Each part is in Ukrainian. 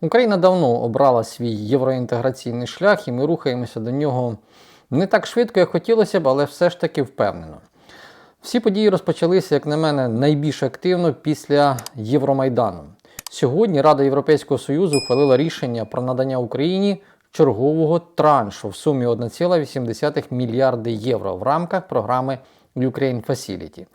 Україна давно обрала свій євроінтеграційний шлях, і ми рухаємося до нього не так швидко, як хотілося б, але все ж таки впевнено. Всі події розпочалися, як на мене, найбільш активно після Євромайдану. Сьогодні Рада Європейського Союзу ухвалила рішення про надання Україні чергового траншу в сумі 1,8 мільярди євро в рамках програми Ukraine Facility.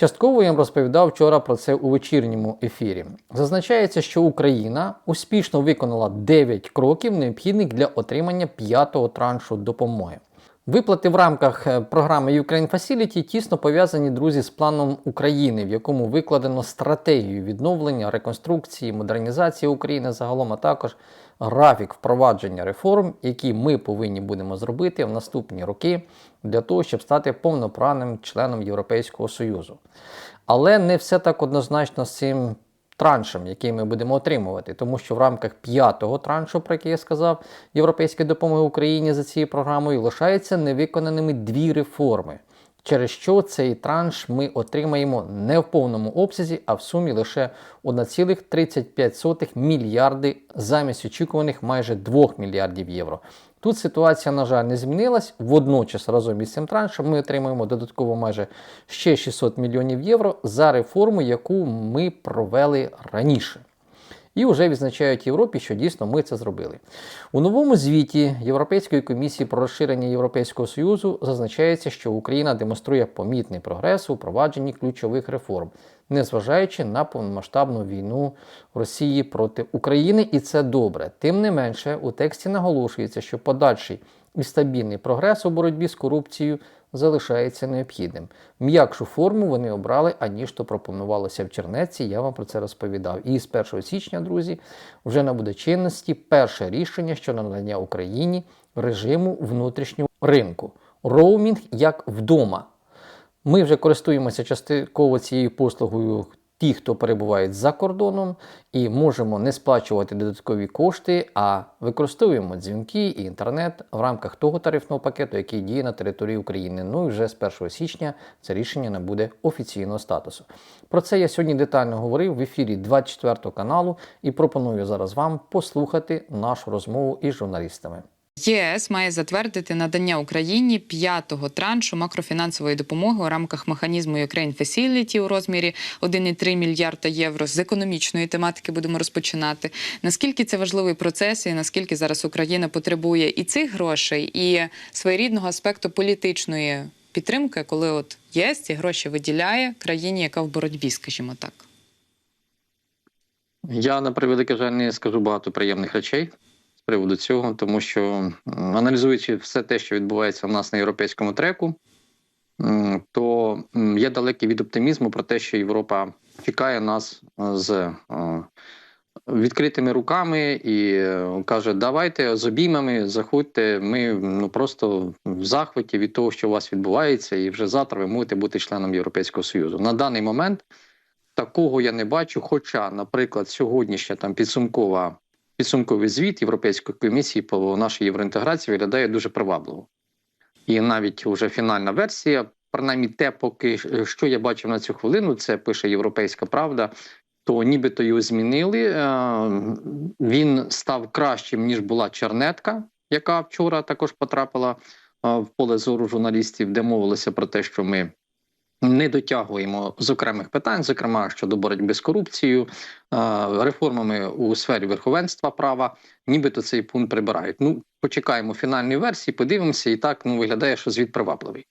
Частково я вам розповідав вчора про це у вечірньому ефірі. Зазначається, що Україна успішно виконала 9 кроків, необхідних для отримання п'ятого траншу допомоги. Виплати в рамках е, програми Ukraine Facility тісно пов'язані, друзі, з планом України, в якому викладено стратегію відновлення, реконструкції, модернізації України загалом, а також графік впровадження реформ, які ми повинні будемо зробити в наступні роки для того, щоб стати повноправним членом Європейського Союзу. Але не все так однозначно з цим траншем, який ми будемо отримувати, тому що в рамках п'ятого траншу, про який я сказав, європейської допомоги Україні за цією програмою лишаються невиконаними дві реформи. Через що цей транш ми отримаємо не в повному обсязі, а в сумі лише 1,35 мільярди замість очікуваних майже 2 мільярдів євро. Тут ситуація, на жаль, не змінилась. Водночас разом із цим траншем ми отримаємо додатково майже ще 600 мільйонів євро за реформу, яку ми провели раніше. І вже відзначають Європі, що дійсно ми це зробили. У новому звіті Європейської комісії про розширення Європейського Союзу зазначається, що Україна демонструє помітний прогрес у впровадженні ключових реформ, незважаючи на повномасштабну війну Росії проти України, і це добре. Тим не менше, у тексті наголошується, що подальший і стабільний прогрес у боротьбі з корупцією залишається необхідним. М'якшу форму вони обрали, аніж то пропонувалося в Чернеці. Я вам про це розповідав. І з 1 січня, друзі, вже набуде чинності перше рішення щодо надання Україні режиму внутрішнього ринку. Роумінг як вдома. Ми вже користуємося частково цією послугою ті, хто перебувають за кордоном, і можемо не сплачувати додаткові кошти, а використовуємо дзвінки і інтернет в рамках того тарифного пакету, який діє на території України. Ну і вже з 1 січня це рішення набуде офіційного статусу. Про це я сьогодні детально говорив в ефірі 24 каналу і пропоную зараз вам послухати нашу розмову із журналістами. ЄС має затвердити надання Україні п'ятого траншу макрофінансової допомоги у рамках механізму Ukraine Facility у розмірі 1,3 мільярда євро. З економічної тематики будемо розпочинати. Наскільки це важливий процес, і наскільки зараз Україна потребує і цих грошей, і своєрідного аспекту політичної підтримки, коли от ЄС ці гроші виділяє країні, яка в боротьбі, скажімо так. Я на превеликий жаль не скажу багато приємних речей приводу цього, тому що аналізуючи все те, що відбувається в нас на європейському треку, то я далекий від оптимізму про те, що Європа чекає нас е, з е, відкритими руками і е, каже: давайте з обіймами заходьте. Ми ну просто в захваті від того, що у вас відбувається, і вже завтра ви можете бути членом Європейського Союзу. На даний момент такого я не бачу. Хоча, наприклад, сьогоднішня там підсумкова підсумковий звіт Європейської комісії по нашій євроінтеграції виглядає дуже привабливо. І навіть вже фінальна версія, принаймні те, поки що я бачив на цю хвилину, це пише Європейська Правда. То нібито його змінили. е, Він став кращим ніж була чернетка, яка вчора також потрапила е, в поле зору журналістів, де мовилося про те, що ми не дотягуємо з окремих питань, зокрема щодо боротьби з корупцією, реформами у сфері верховенства права, нібито цей пункт прибирають. Ну, почекаємо фінальної версії, подивимося, і так ну виглядає, що звіт привабливий.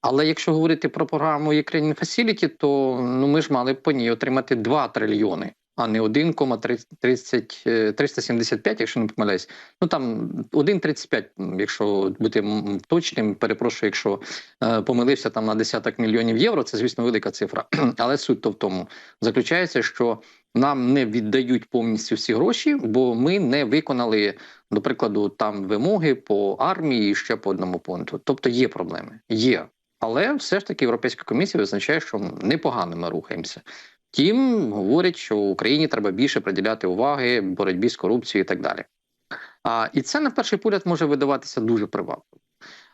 Але якщо говорити про програму Ukraine Facility, то ну ми ж мали по ній отримати 2 трильйони, а не 1,375, якщо не помиляюсь. Ну там 1,35, якщо бути точним, перепрошую, якщо е, помилився там на десяток мільйонів євро, це звісно велика цифра. Але суть то в тому заключається, що нам не віддають повністю всі гроші, бо ми не виконали, до прикладу, там вимоги по армії і ще по одному пункту. Тобто є проблеми, є. Але все ж таки Європейська комісія визначає, що непогано ми рухаємося. Втім, говорять, що Україні треба більше приділяти уваги боротьбі з корупцією і так далі. А, І це на перший погляд може видаватися дуже привабливо.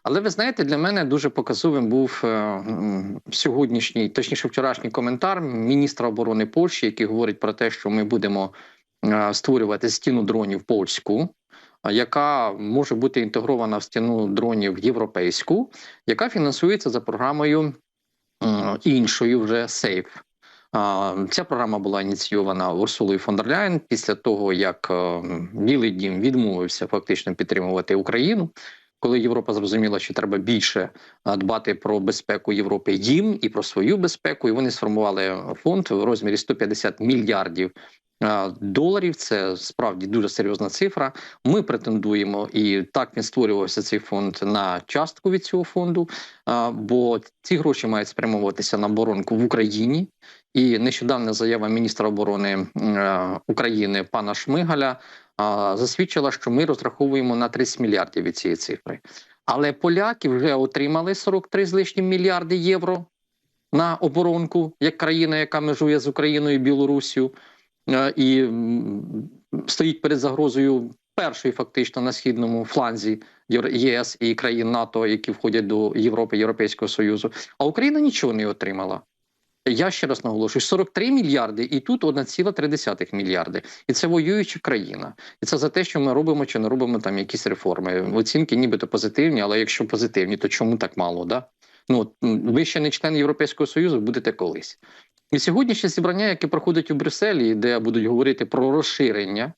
Але ви знаєте, для мене дуже показовим був е, сьогоднішній, точніше, вчорашній коментар міністра оборони Польщі, який говорить про те, що ми будемо е, створювати стіну дронів польську, яка може бути інтегрована в стіну дронів європейську, яка фінансується за програмою іншою вже SAFE. Ця програма була ініційована Урсулою фон дер Ляйн після того, як е, Білий Дім відмовився фактично підтримувати Україну. Коли Європа зрозуміла, що треба більше дбати про безпеку Європи їм і про свою безпеку, і вони сформували фонд в розмірі 150 мільярдів доларів. Це справді дуже серйозна цифра. Ми претендуємо, і так він створювався цей фонд на частку від цього фонду. Бо ці гроші мають спрямовуватися на оборонку в Україні. І нещодавна заява міністра оборони е, України пана Шмигаля засвідчила, що ми розраховуємо на 30 мільярдів від цієї цифри. Але поляки вже отримали 43 з лишнім мільярди євро на оборонку, як країна, яка межує з Україною і Білоруссю, е, і стоїть перед загрозою першої, фактично, на східному фланзі ЄС і країн НАТО, які входять до Європи, Європейського Союзу. А Україна нічого не отримала. Я ще раз наголошую: 43 мільярди, і тут 1,3 мільярди. І це воююча країна. І це за те, що ми робимо чи не робимо там якісь реформи. Оцінки нібито позитивні, але якщо позитивні, то чому так мало? Да? Ну ви ще не член Європейського Союзу, будете колись. І сьогоднішнє зібрання, яке проходить у Брюсселі, де будуть говорити про розширення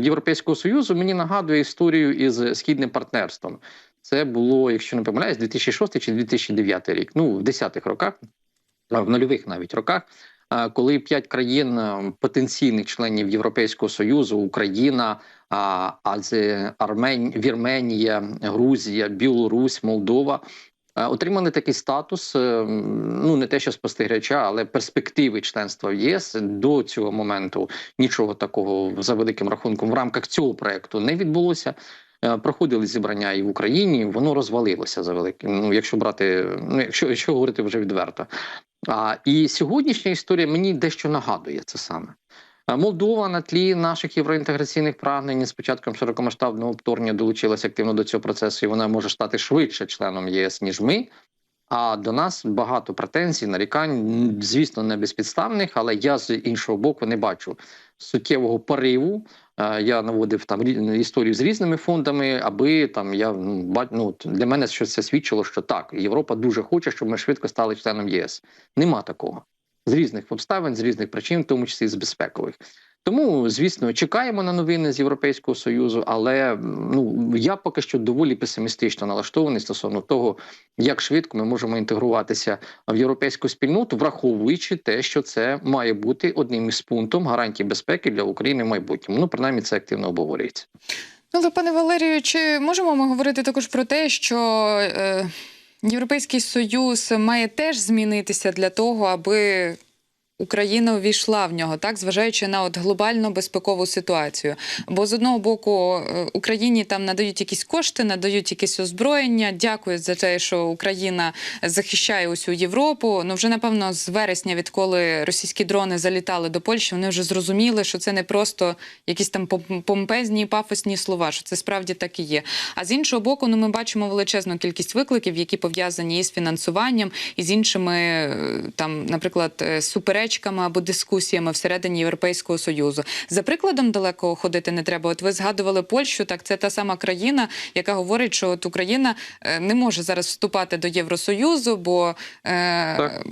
Європейського Союзу, мені нагадує історію із східним партнерством. Це було, якщо не помиляюсь, 2006 чи 2009 рік. Ну, в 10-х роках, в нульових навіть роках, коли п'ять країн потенційних членів Європейського Союзу, Україна, а, Аз, Армень, Вірменія, Грузія, Білорусь, Молдова. Отримали такий статус, е, ну не те, що спостерігача, але перспективи членства в ЄС до цього моменту нічого такого за великим рахунком в рамках цього проекту не відбулося. Е, Проходили зібрання і в Україні, воно розвалилося за великим. Ну, якщо брати, ну якщо, якщо говорити вже відверто. А і сьогоднішня історія мені дещо нагадує це саме. Молдова на тлі наших євроінтеграційних прагнень з початком широкомасштабного вторгнення долучилася активно до цього процесу, і вона може стати швидше членом ЄС ніж ми. А до нас багато претензій, нарікань, звісно, не безпідставних, але я з іншого боку не бачу суттєвого пориву. Е, Я наводив там рі- історію з різними фондами, аби там я ну, ну, для мене щось це свідчило, що так, Європа дуже хоче, щоб ми швидко стали членом ЄС. Нема такого з різних обставин, з різних причин, в тому числі з безпекових. Тому, звісно, чекаємо на новини з Європейського союзу, але ну я поки що доволі песимістично налаштований стосовно того, як швидко ми можемо інтегруватися в європейську спільноту, враховуючи те, що це має бути одним із пунктів гарантій безпеки для України в майбутньому. Ну, принаймні, це активно обговорюється. Ну, але, пане Валерію, чи можемо ми говорити також про те, що е, Європейський Союз має теж змінитися для того, аби Україна увійшла в нього, так зважаючи на от глобальну безпекову ситуацію. Бо з одного боку е, Україні там надають якісь кошти, надають якесь озброєння, дякують за те, що Україна захищає усю Європу. Ну вже напевно з вересня, відколи російські дрони залітали до Польщі, вони вже зрозуміли, що це не просто якісь там пом- помпезні пафосні слова, що це справді так і є. А з іншого боку, ну ми бачимо величезну кількість викликів, які пов'язані із фінансуванням, і з іншими е, там, наприклад, е, суперечками або дискусіями всередині Європейського союзу. За прикладом далеко ходити не треба. От ви згадували Польщу, так це та сама країна, яка говорить, що от Україна е, не може зараз вступати до Євросоюзу, бо е,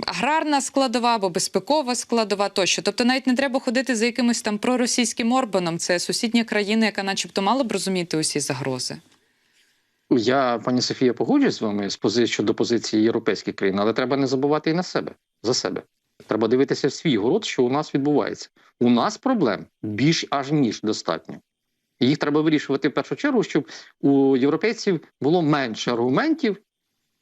аграрна складова або безпекова складова тощо. Тобто навіть не треба ходити за якимось там проросійським Орбаном. Це сусідня країна, яка, начебто, мала б розуміти усі загрози. Я, пані Софія, погоджуюсь з вами з пози... щодо позиції європейських країн, але треба не забувати і на себе за себе. Треба дивитися в свій город, що у нас відбувається. У нас проблем більш аж ніж достатньо. Їх треба вирішувати в першу чергу, щоб у європейців було менше аргументів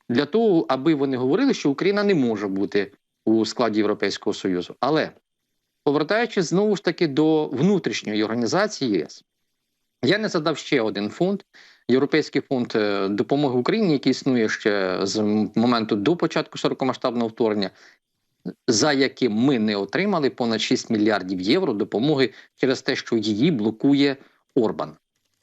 для того, аби вони говорили, що Україна не може бути у складі Європейського Союзу. Але повертаючись знову ж таки до внутрішньої організації ЄС, я не задав ще один фонд. Європейський фонд е, допомоги Україні, який існує ще з моменту до початку широкомасштабного вторгнення, за яким ми не отримали понад 6 мільярдів євро допомоги через те, що її блокує Орбан.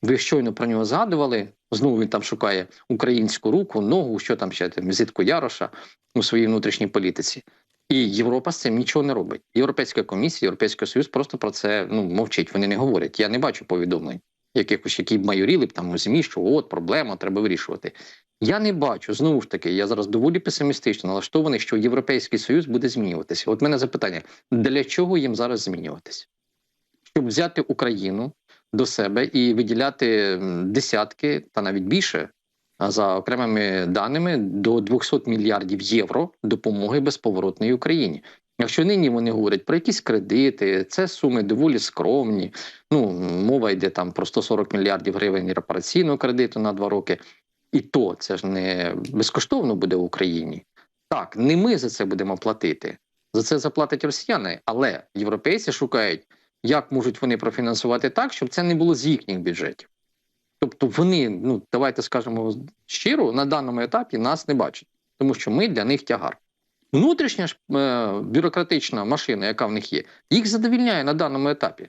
Ви щойно про нього згадували. Знову він там шукає українську руку, ногу, що там ще там, зітку Яроша у своїй внутрішній політиці. І Європа з цим нічого не робить. Європейська комісія, Європейський Союз просто про це ну мовчить. Вони не говорять. Я не бачу повідомлень, якихось, які б майоріли б там у ЗМІ, що от проблема, треба вирішувати. Я не бачу знову ж таки. Я зараз доволі песимістично налаштований, що Європейський Союз буде змінюватися. От мене запитання: для чого їм зараз змінюватися? Щоб взяти Україну до себе і виділяти десятки та навіть більше за окремими даними до 200 мільярдів євро допомоги безповоротної Україні. Якщо нині вони говорять про якісь кредити, це суми доволі скромні. Ну мова йде там про 140 мільярдів гривень репараційного кредиту на два роки, і то це ж не безкоштовно буде в Україні. Так, не ми за це будемо платити. За це заплатять росіяни, але європейці шукають, як можуть вони профінансувати так, щоб це не було з їхніх бюджетів. Тобто вони, ну давайте скажемо щиро, на даному етапі нас не бачать, тому що ми для них тягар. Внутрішня ж е, бюрократична машина, яка в них є, їх задовільняє на даному етапі.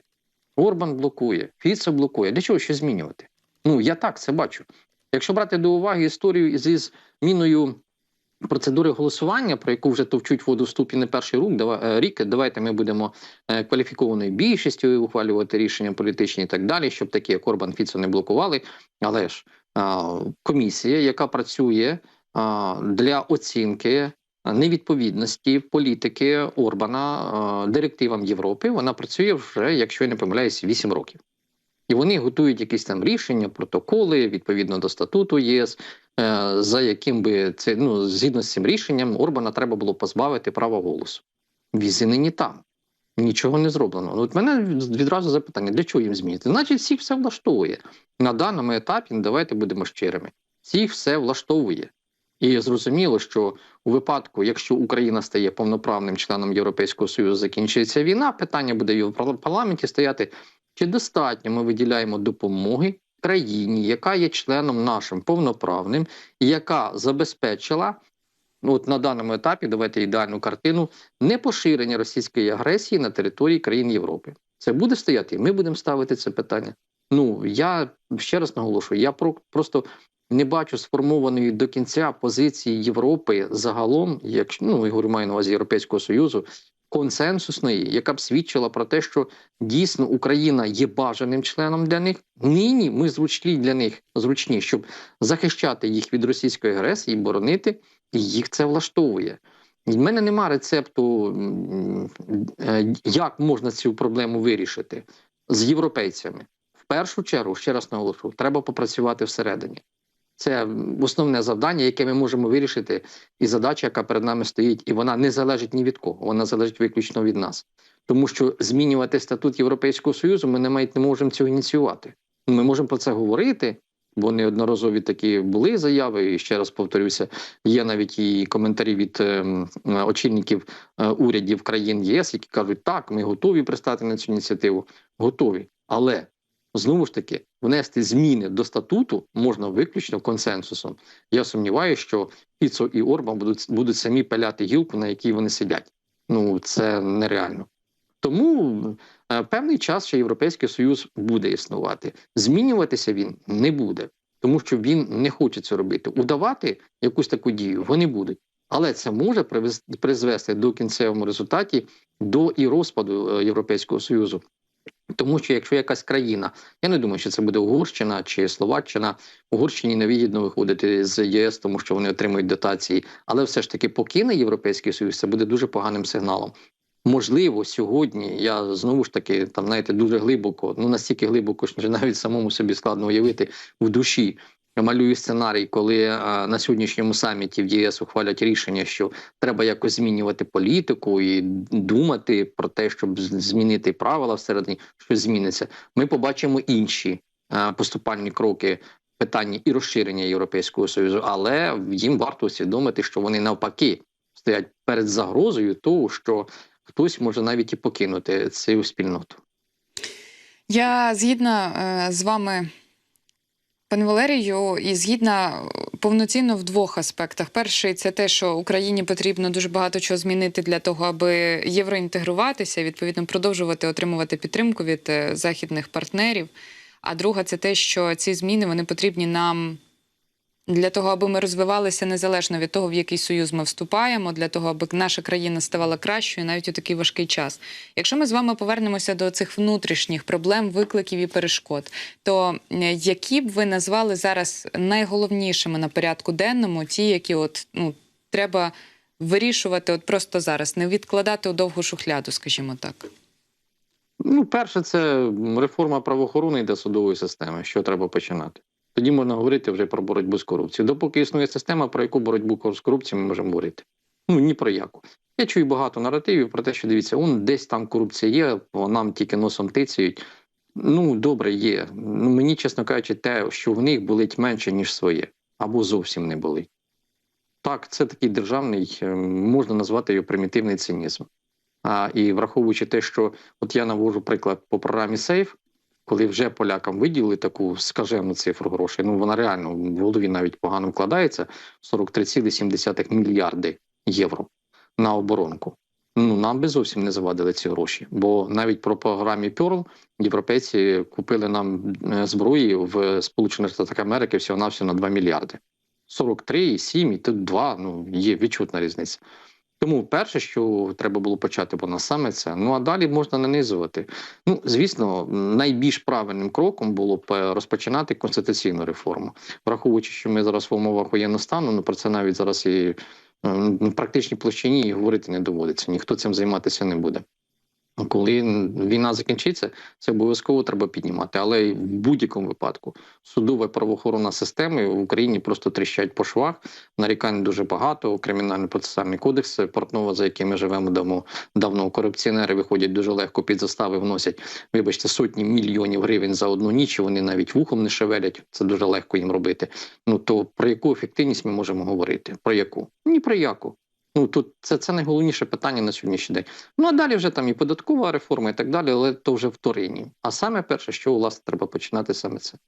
Орбан блокує, Фіцо блокує. Для чого ще змінювати? Ну я так це бачу. Якщо брати до уваги історію зі зміною процедури голосування, про яку вже товчуть воду в ступі не перший рук, дава, е, рік, давайте ми будемо е, кваліфікованою більшістю ухвалювати рішення політичні і так далі, щоб такі як Орбан Фіцо не блокували. Але ж комісія, яка працює для оцінки невідповідності політики Орбана директивам Європи, вона працює вже, якщо я не помиляюсь, 8 років. І вони готують якісь там рішення, протоколи відповідно до статуту ЄС, е, за яким би це ну згідно з цим рішенням Орбана треба було позбавити права голосу. Візи нині там. Нічого не зроблено. Ну, От мене відразу запитання: для чого їм змінити? Значить, всіх все влаштовує на даному етапі. Ну, давайте будемо щирими. Всіх все влаштовує. І зрозуміло, що у випадку, якщо Україна стає повноправним членом Європейського Союзу, закінчується війна, питання буде в парламенті стояти. Чи достатньо ми виділяємо допомоги країні, яка є членом нашим повноправним, і яка забезпечила ну, от на даному етапі, давайте ідеальну картину, не поширення російської агресії на території країн Європи. Це буде стояти, і ми будемо ставити це питання. Ну я ще раз наголошую, я про просто не бачу сформованої до кінця позиції Європи загалом, якщо ну говорю, маю на увазі Європейського Союзу, консенсусної, яка б свідчила про те, що дійсно Україна є бажаним членом для них. Нині ми зручні для них зручні, щоб захищати їх від російської агресії, боронити, і їх це влаштовує. В мене нема рецепту, е, як можна цю проблему вирішити з європейцями. В першу чергу, ще раз наголошую, треба попрацювати всередині. Це основне завдання, яке ми можемо вирішити, і задача, яка перед нами стоїть, і вона не залежить ні від кого, вона залежить виключно від нас. Тому що змінювати статут Європейського Союзу ми не навіть не можемо цього ініціювати. Ми можемо про це говорити, бо неодноразові такі були заяви. І ще раз повторюся, є навіть і коментарі від ем, очільників е, урядів країн ЄС, які кажуть, так, ми готові пристати на цю ініціативу, готові. Але знову ж таки внести зміни до статуту можна виключно консенсусом. Я сумніваюся, що Фіцо і Орбан будуть, будуть самі пиляти гілку, на якій вони сидять. Ну це нереально. Тому е, певний час ще Європейський Союз буде існувати. Змінюватися він не буде, тому що він не хоче це робити. Удавати якусь таку дію вони будуть. Але це може призвести до кінцевому результаті до і розпаду е, Європейського Союзу. Тому що якщо якась країна, я не думаю, що це буде Угорщина чи Словаччина, Угорщині невигідно виходити з ЄС, тому що вони отримують дотації, але все ж таки покине Європейський Союз, це буде дуже поганим сигналом. Можливо, сьогодні я знову ж таки там знаєте дуже глибоко, ну настільки глибоко, що навіть самому собі складно уявити в душі. Малюю сценарій, коли на сьогоднішньому саміті в ЄС ухвалять рішення, що треба якось змінювати політику і думати про те, щоб змінити правила всередині, що зміниться. Ми побачимо інші поступальні кроки в питанні і розширення Європейського союзу, але їм варто усвідомити, що вони навпаки стоять перед загрозою того, що хтось може навіть і покинути цю спільноту. Я згідна е, з вами, пане Валерію, і згідна е, повноцінно в двох аспектах. Перший це те, що Україні потрібно дуже багато чого змінити для того, аби євроінтегруватися, відповідно, продовжувати отримувати підтримку від е, західних партнерів. А друга це те, що ці зміни вони потрібні нам для того, аби ми розвивалися незалежно від того, в який союз ми вступаємо, для того, аби наша країна ставала кращою навіть у такий важкий час. Якщо ми з вами повернемося до цих внутрішніх проблем, викликів і перешкод, то які б ви назвали зараз найголовнішими на порядку денному, ті, які от ну треба вирішувати от просто зараз, не відкладати у довгу шухляду, скажімо так. Ну, перше, це реформа правоохоронної та судової системи, що треба починати. Тоді можна говорити вже про боротьбу з корупцією. Допоки існує система, про яку боротьбу з корупцією ми можемо говорити. Ну ні про яку. Я чую багато наративів про те, що дивіться, он десь там корупція є, нам тільки носом тицяють. Ну, добре, є. Ну, мені, чесно кажучи, те, що в них болить менше, ніж своє, або зовсім не болить. Так, це такий державний, е, можна назвати його примітивний цинізм. А, і враховуючи те, що от я навожу приклад по програмі Сейф, коли вже полякам виділили таку скажену цифру грошей, ну вона реально в голові навіть погано вкладається 43,7 мільярди євро на оборонку. Ну нам би зовсім не завадили ці гроші, бо навіть про програмі Pearl європейці купили нам е, зброї в Сполучених Штатах Америки всього навсього на 2 мільярди. 43,7 і тут 2, ну є відчутна різниця. Тому перше, що треба було почати, вона саме це. Ну а далі можна нанизувати. Ну, звісно, найбільш правильним кроком було б е, розпочинати конституційну реформу, враховуючи, що ми зараз в умовах воєнного стану, ну про це навіть зараз і е, в практичній площині і говорити не доводиться. Ніхто цим займатися не буде. Коли війна закінчиться, це обов'язково треба піднімати. Але в будь-якому випадку судова правоохоронна системи в Україні просто тріщать по швах. Нарікань дуже багато. Кримінально-процесуальний кодекс Портнова, за яким ми живемо давно, давно корупціонери виходять дуже легко під застави, вносять, вибачте, сотні мільйонів гривень за одну ніч. і Вони навіть вухом не шевелять. Це дуже легко їм робити. Ну то про яку ефективність ми можемо говорити? Про яку? Ні про яку. Ну тут це, це найголовніше питання на сьогоднішній день. Ну а далі вже там і податкова реформа, і так далі, але то вже вторинні. А саме перше, що власне треба починати саме це.